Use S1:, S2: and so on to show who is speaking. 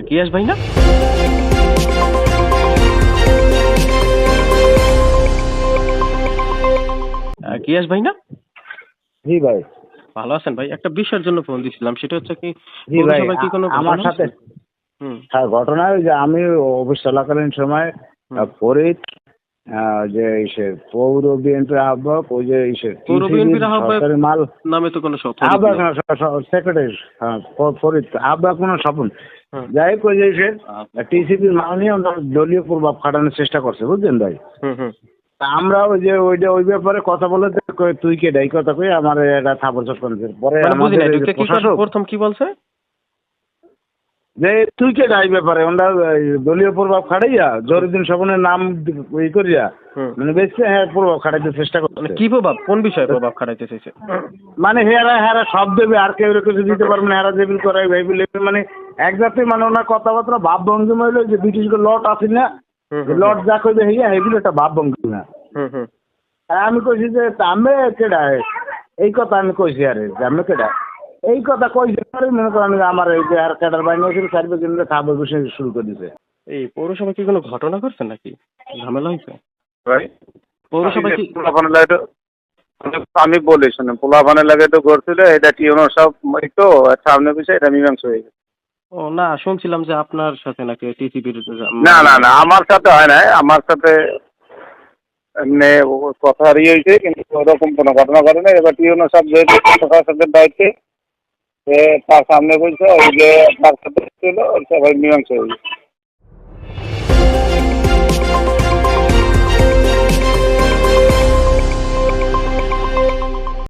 S1: গিয়াস ভাই না গিয়াস ভাই না
S2: জি ভাই
S1: ভালো আছেন ভাই একটা বিষয়ের জন্য ফোন দিছিলাম সেটা হচ্ছে কি
S2: জি ভাই
S1: কি কোনো
S2: আমার সাথে হ্যাঁ ঘটনা যে আমি অফিস চলাকালীন সময়। ফরিদ যে ইসে পৌর বিএনপির আহ্বায়ক ওই যে ইসে
S1: পৌর বিএনপির আহ্বায়ক?
S2: মাল
S1: নামে তো কোনো সব
S2: আহ্বায়ক না সেক্রেটারি হ্যাঁ ফরিদ আহ্বায়ক কোনো স্বপন
S1: হুম।
S2: যাই হোক ওই যে ইসে টিসিবির মাল নিয়ে ওনারা দলীয় প্রভাব খাটানোর চেষ্টা করছে বুঝলেন ভাই?
S1: হুম হুম।
S2: তা আমরা ওই যে ওইটা ওই ব্যাপারে কথা বলে তুই কে দেয় কথা কই আমার এটা থাপড় চট করেছে পরে
S1: মানে প্রথম কি বলছে?
S2: যে তুই কে এই ব্যাপারে এই দলীয় প্রভাব খাটাইয়া জরিদিন স্বপনের নাম ই করিয়া মানে বেশি হ্যাঁ প্রভাব খাটাইতে চেষ্টা
S1: মানে
S2: করছে
S1: কি প্রভাব? কোন বিষয়ে প্রভাব খাটাইতে চাইছে?
S2: মানে হেরা হেরা সব দেবে আর কেউ কিছু দিতে পারবে না হেরা দেবিল করাই ভাইবিল মানে এক জাতি মানে ওনার কথাবার্তা ভাব ভঙ্গিমা হইল যে ব্রিটিশ লট আছে না লট যা কইবে হইয়া হেবিল একটা ভাব
S1: হুম
S2: আর আমি কইছি যে আমি কেডা এই কথা আমি কইছি আরে যে আমি কেডা এই কথা কইছি পরে মনে করেন আমার এই যে আর কেডার বাইনে ছিল সার্ভে কেন্দ্রে খাবার বসে শুরু করে দিছে।
S1: এই পৌরসভা কি কোনো ঘটনা করছে নাকি? ঝামেলা হয়েছে?
S3: ভাই
S1: পৌরসভা কি
S3: তো আমি বলি শুনে পোলাপানের লাগে তো ঘুরছিল এটা টিউনো সব একটু সামনে পিছিয়ে এটা মীমাংস হয়ে গেছে।
S1: ও না শুনছিলাম যে আপনার সাথে নাকি টিসিবির
S3: না না না আমার সাথে হয় নাই আমার সাথে এমনি কথা ইয়ে হয়েছে কিন্তু ওরকম কোনো ঘটনা ঘটে না এবার টিউনো সব যেহেতু প্রশাসকের দায়িত্বে সে তার সামনে বলছে ওই যে তার সাথে ছিল সবাই মীমাংসা হয়ে